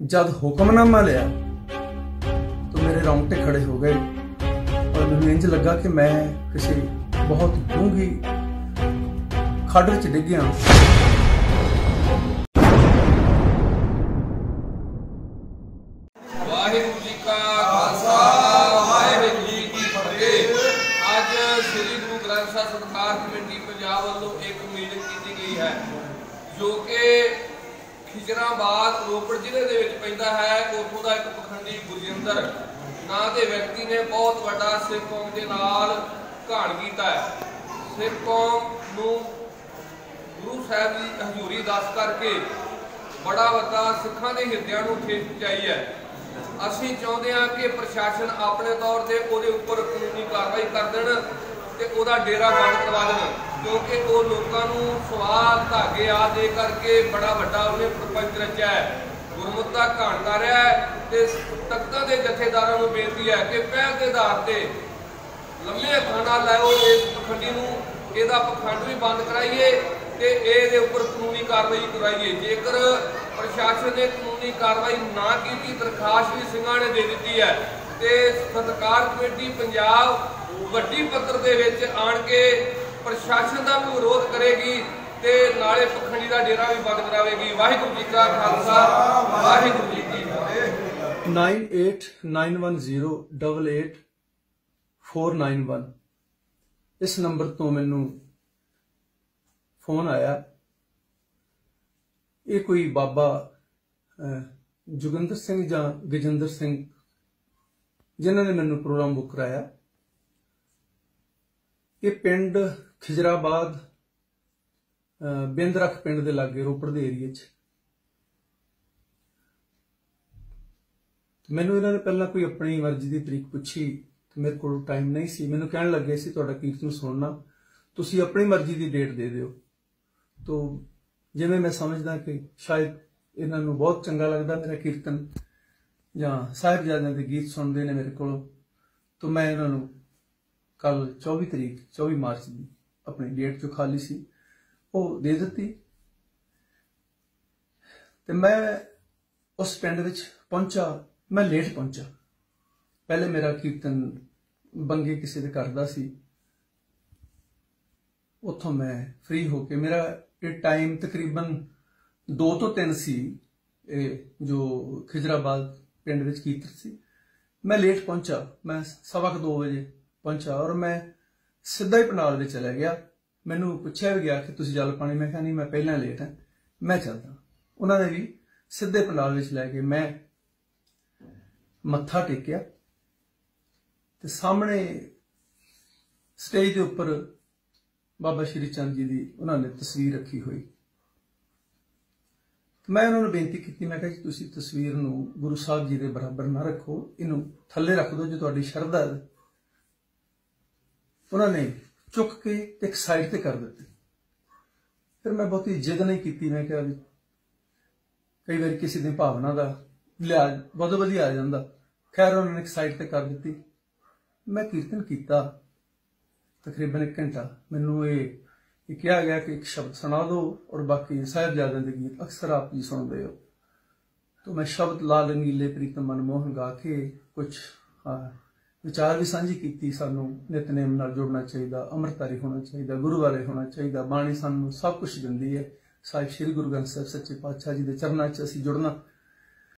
ਜਦ ਹੁਕਮਨਾਮਾ ਲਿਆ, ਤਾਂ ਮੇਰੇ ਰੌਂਗਟੇ ਖੜੇ ਹੋ ਗਏ ਔਰ ਮੈਨੂੰ ਇੰਜ ਲੱਗਾ ਕਿ ਮੈਂ ਕਿਸੇ ਬਹੁਤ ਡੂੰਘੀ ਖੱਡ ਵਿੱਚ ਡਿੱਗ ਗਿਆ ਵਾਹਿਗੁਰੂ ਜੀ ਕਾ ਖਾਲਸਾ, ਵਾਹਿਗੁਰੂ ਜੀ ਕੀ ਫਤਿਹ। ਅੱਜ ਸ੍ਰੀ ਗੁਰੂ ਗ੍ਰੰਥ ਸਾਹਿਬ ਸਤਿਕਾਰ ਕਮੇਟੀ ਪੰਜਾਬ ਵੱਲੋਂ ਇੱਕ ਮੀਟਿੰਗ ਕੀਤੀ ਗਈ ਹੈ, ਜੋ ਕਿ ਖਿਜਰਾਬਾਦ ਰੋਪੜ ਜ਼ਿਲ੍ਹੇ ਦੇ ਵਿੱਚ ਪੈਂਦਾ ਹੈ। ਉੱਥੋਂ ਦਾ ਇੱਕ ਪਖੰਡੀ ਗੁਰਜਿੰਦਰ। ਨਾਂ ਦੇ ਵਿਅਕਤੀ ਨੇ ਬਹੁਤ ਵੱਡਾ ਸਿੱਖ ਕੌਮ ਦੇ ਨਾਲ ਘਾਣ ਕੀਤਾ ਹੈ। ਸਿੱਖ ਕੌਮ ਨੂੰ ਗੁਰੂ ਸਾਹਿਬ ਦੀ ਹਜ਼ੂਰੀ ਦੱਸ ਕਰਕੇ ਬੜਾ ਵੱਡਾ ਸਿੱਖਾਂ ਦੇ ਹਿਰਦਿਆਂ ਨੂੰ ਠੇਸ ਪਹੁੰਚਾਈ ਹੈ। ਅਸੀਂ ਚਾਹੁੰਦੇ ਹਾਂ ਕਿ ਪ੍ਰਸ਼ਾਸਨ ਆਪਣੇ ਤੌਰ ਤੇ ਉਹਦੇ ਉੱਪਰ ਕਾਨੂੰਨੀ ਕਾਰਵਾਈ ਕਰ ਦੇਣ ਤੇ ਉਹਦਾ ਡੇਰਾ ਬੰਦ ਕਰਵਾ ਦੇਣ। ਕਿਉਂਕਿ ਉਹ ਲੋਕਾਂ ਨੂੰ ਸਵਾਲ ਧਾਗੇ ਆ ਦੇ ਕਰਕੇ ਬੜਾ ਵੱਡਾ ਉਹਨੇ ਪ੍ਰਪੰਚ ਰਚਿਆ ਹੈ। ਗੁਰਮੁਖ ਦਾ ਘਾਣ ਕਰ ਰਿਹਾ ਹੈ ਤੇ ਤਖਤਾਂ ਦੇ ਜਥੇਦਾਰਾਂ ਨੂੰ ਬੇਨਤੀ ਹੈ ਕਿ ਪਹਿਲ ਦੇ ਆਧਾਰ ਤੇ ਲੰਮੇ ਹੱਥਾਂ ਨਾਲ ਇਸ ਪਖੰਡੀ ਨੂੰ, ਇਹਦਾ ਪਖੰਡ ਵੀ ਬੰਦ ਕਰਾਈਏ ਤੇ ਇਹਦੇ ਉੱਪਰ ਕਾਨੂੰਨੀ ਕਾਰਵਾਈ ਕਰਾਈਏ ਜੇਕਰ ਪ੍ਰਸ਼ਾਸਨ ਨੇ ਕਾਨੂੰਨੀ ਕਾਰਵਾਈ ਨਾ ਕੀਤੀ, ਦਰਖਾਸਤ ਵੀ ਸਿੰਘਾਂ ਨੇ ਦੇ ਦਿੱਤੀ ਹੈ ਤੇ ਸਤਕਾਰ ਕਮੇਟੀ ਪੰਜਾਬ ਵੱਡੀ ਪੱਧਰ ਦੇ ਵਿੱਚ ਆਣ ਕੇ ਪ੍ਰਸ਼ਾਸਨ ਦਾ ਵੀ ਵਿਰੋਧ ਕਰੇਗੀ ਤੇ ਨਾਲੇ ਪਖੰਡੀ ਦਾ ਡੇਰਾ ਵੀ ਬੰਦ ਕਰਾਵੇਗੀ ਵਾਹਿਗੁਰੂ ਜੀ ਕਾ ਖਾਲਸਾ ਵਾਹਿਗੁਰੂ ਜੀ ਕੀ ਫਤਿਹ। 9891888491 ਇਸ ਨੰਬਰ ਤੋਂ ਮੈਨੂੰ ਫੋਨ ਆਇਆ ਇਹ ਕੋਈ ਬਾਬਾ ਅਹ, ਜੋਗਿੰਦਰ ਸਿੰਘ ਜਾਂ ਗਜਿੰਦਰ ਸਿੰਘ ਜਿਨ੍ਹਾਂ ਨੇ ਮੈਨੂੰ ਪ੍ਰੋਗਰਾਮ ਬੁੱਕ ਕਰਾਇਆ। ਇਹ ਪਿੰਡ ਖਿਜਰਾਬਾਦ ਅਹ, ਬਿੰਦਰਖ ਪਿੰਡ ਦੇ ਲਾਗੇ ਰੋਪੜ ਦੇ ਏਰੀਏ 'ਚ। ਮੈਨੂੰ ਇਹਨਾਂ ਨੇ ਪਹਿਲਾਂ ਕੋਈ ਆਪਣੀ ਮਰਜ਼ੀ ਦੀ ਤਰੀਕ ਪੁੱਛੀ ਤੇ ਮੇਰੇ ਕੋਲ ਟਾਈਮ ਨਹੀਂ ਸੀ। ਮੈਨੂੰ ਕਹਿਣ ਲੱਗੇ ਸੀ ਤੁਹਾਡਾ ਕੀਰਤਨ ਸੁਣਨਾ। ਤੁਸੀਂ ਆਪਣੀ ਮਰਜ਼ੀ ਦੀ ਡੇਟ ਦੇ ਦਿਓ। ਤੋ ਜਿਵੇਂ ਮੈਂ ਸਮਝਦਾ ਕਿ ਸ਼ਾਇਦ ਇਹਨਾਂ ਨੂੰ ਬਹੁਤ ਚੰਗਾ ਲੱਗਦਾ ਮੇਰਾ ਕੀਰਤਨ ਜਾਂ ਸਾਹਿਬਜ਼ਾਦਿਆਂ ਦੇ ਗੀਤ ਸੁਣਦੇ ਨੇ ਮੇਰੇ ਕੋਲ ਤੋ ਮੈਂ ਇਹਨਾਂ ਨੂੰ ਕੱਲ 24 ਤਰੀਕ 24 ਮਾਰਚ ਦੀ ਆਪਣੀ ਡੇਟ ਜੋ ਖਾਲੀ ਸੀ। ਉਹ ਦੇ ਦਿੱਤੀ। ਤੇ ਮੈਂ ਉਸ ਪਿੰਡ ਵਿੱਚ ਪਹੁੰਚਾ। ਮੈਂ ਲੇਟ ਪਹੁੰਚਾ। ਪਹਿਲੇ ਮੇਰਾ ਕੀਰਤਨ ਬੰਗੇ ਕਿਸੇ ਦੇ ਕਰਦਾ ਸੀ। ਉੱਥੋਂ ਮੈਂ ਫ੍ਰੀ ਹੋ ਕੇ ਮੇਰਾ ਇਹ ਟਾਈਮ ਤਕਰੀਬਨ 2 ਤੋਂ 3 ਸੀ। ਇਹ ਜੋ ਖਿਜਰਾਬਾਦ ਪਿੰਡ ਵਿੱਚ ਕੀਰਤਨ ਸੀ। ਮੈਂ ਲੇਟ ਪਹੁੰਚਾ। ਮੈਂ ਸਵਾ ਕੁ 2 ਵਜੇ ਪਹੁੰਚਾ ਔਰ ਮੈਂ ਸਿੱਧਾ ਹੀ ਪੰਡਾਲ ਵਿੱਚ ਚਲਾ ਗਿਆ। ਮੈਨੂੰ ਪੁੱਛਿਆ ਵੀ ਗਿਆ ਕਿ ਤੁਸੀਂ ਜਲ ਪਾਣੀ? ਮੈਂ ਕਿਹਾ, ਨਹੀਂ, ਮੈਂ ਪਹਿਲਾਂ ਲੇਟ ਹਾਂ। ਮੈਂ ਚੱਲਦਾ। ਉਹਨਾਂ ਨੇ ਵੀ ਸਿੱਧੇ ਪੰਡਾਲ ਵਿੱਚ ਲੈ ਕੇ ਮੈਂ ਮੱਥਾ ਟੇਕਿਆ ਤੇ ਸਾਹਮਣੇ ਸਟੇਜ ਦੇ ਉੱਪਰ ਬਾਬਾ ਸ਼੍ਰੀ ਚੰਦ ਜੀ ਦੀ ਉਹਨਾਂ ਨੇ ਤਸਵੀਰ ਰੱਖੀ ਹੋਈ। ਮੈਂ ਉਹਨਾਂ ਨੂੰ ਬੇਨਤੀ ਕੀਤੀ, ਮੈਂ ਕਿਹਾ ਜੀ, ਤੁਸੀਂ ਤਸਵੀਰ ਨੂੰ ਗੁਰੂ ਸਾਹਿਬ ਜੀ ਦੇ ਬਰਾਬਰ ਨਾ ਰੱਖੋ। ਇਹਨੂੰ ਥੱਲੇ ਰੱਖ ਦਿਓ, ਜੇ ਤੁਹਾਡੀ ਸ਼ਰਧਾ ਉਹਨਾਂ ਨੇ ਚੁੱਕ ਕੇ ਤੇ ਇੱਕ ਸਾਈਡ ਤੇ ਕਰ ਦਿੱਤੀ ਫਿਰ ਮੈਂ ਬਹੁਤੀ ਜਿੱਦ ਨਹੀਂ ਕੀਤੀ ਮੈਂ ਕਿਹਾ ਵੀ ਕਈ ਵਾਰੀ ਕਿਸੇ ਦੀ ਭਾਵਨਾ ਦਾ ਲਿਹਾਜ਼ ਬਹੁਤ ਵਧੀਆ ਆ ਜਾਂਦਾ ਖੈਰ ਉਹਨਾਂ ਨੇ ਇੱਕ ਸਾਈਡ ਤੇ ਕਰ ਦਿੱਤੀ ਮੈਂ ਕੀਰਤਨ ਕੀਤਾ ਤਕਰੀਬਨ 1 ਘੰਟਾ ਮੈਨੂੰ ਇਹ ਇਹ ਕਿਹਾ ਗਿਆ ਕਿ ਇੱਕ ਸ਼ਬਦ ਸੁਣਾ ਦਿਓ ਔਰ ਬਾਕੀ ਸਾਹਿਬਜ਼ਾਦਿਆਂ ਦੇ ਗੀਤ ਅਕਸਰ ਆਪ ਜੀ ਸੁਣਦੇ ਹੋ तो मैं शब्द लाल नीले प्रीतम मनमोहन ਗਾ ਕੇ ਕੁਝ ਵਿਚਾਰ ਵੀ ਸਾਂਝੀ ਕੀਤੀ ਸਾਨੂੰ, ਨਿਤਨੇਮ ਨਾਲ ਜੋੜਨਾ ਚਾਹੀਦਾ, ਅੰਮ੍ਰਿਤਧਾਰੀ ਹੋਣਾ ਚਾਹੀਦਾ ਗੁਰੂ ਵਾਲੇ ਹੋਣਾ ਚਾਹੀਦਾ, ਬਾਣੀ ਸਾਨੂੰ ਸਭ ਕੁਝ ਦਿੰਦੀ ਹੈ। ਸਾਹਿਬ ਸ੍ਰੀ ਗੁਰੂ ਗ੍ਰੰਥ ਸਾਹਿਬ ਸੱਚੇ ਪਾਤਸ਼ਾਹ ਜੀ ਦੇ ਚਰਨਾਂ 'ਚ ਅਸੀਂ ਜੁੜਨਾ